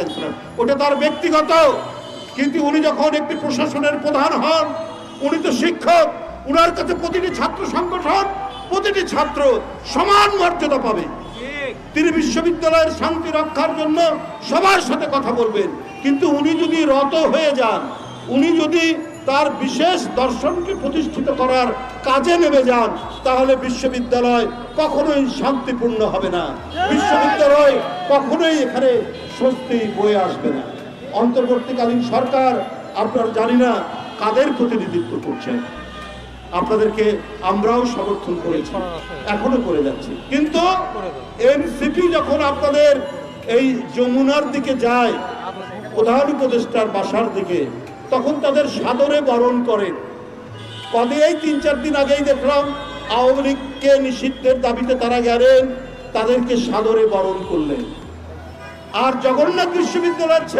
Chancellor ওটা তার ব্যক্তিগত। কিন্তু উনি যখন একটি প্রশাসনের প্রধান হন উনি তো শিক্ষক উনার কাছে প্রতিটি ছাত্র সংগঠন প্রতিটি ছাত্র সমান মর্যাদা পাবে। তিনি বিশ্ববিদ্যালয়ের শান্তি রক্ষার জন্য সবার সাথে কথা বলবেন। কিন্তু উনি যদি রত হয়ে যান উনি যদি তার বিশেষ দর্শনকে প্রতিষ্ঠিত করার কাজে নেমে যান, তাহলে বিশ্ববিদ্যালয় কখনোই শান্তিপূর্ণ হবে না। বিশ্ববিদ্যালয় কখনোই এখানে স্বস্তি বয়ে আসবে না। অন্তর্বর্তীকালীন সরকার, আপনারা জানি না কাদের প্রতিনিধিত্ব করছেন। আপনাদেরকে আমরাও সমর্থন করেছি, এখনও করে যাচ্ছি। কিন্তু এনসিপি যখন আপনাদের এই যমুনার দিকে যায়, প্রধান উপদেষ্টার বাসার দিকে তখন তাদের সাদরে বরণ করেন কবে এই তিন চার দিন আগেই দেখলাম আওয়ামী লীগকে নিষিদ্ধের দাবিতে তারা গেলেন, তাদেরকে সাদরে বরণ করলেন। আর জগন্নাথ বিশ্ববিদ্যালয়ের ছেলে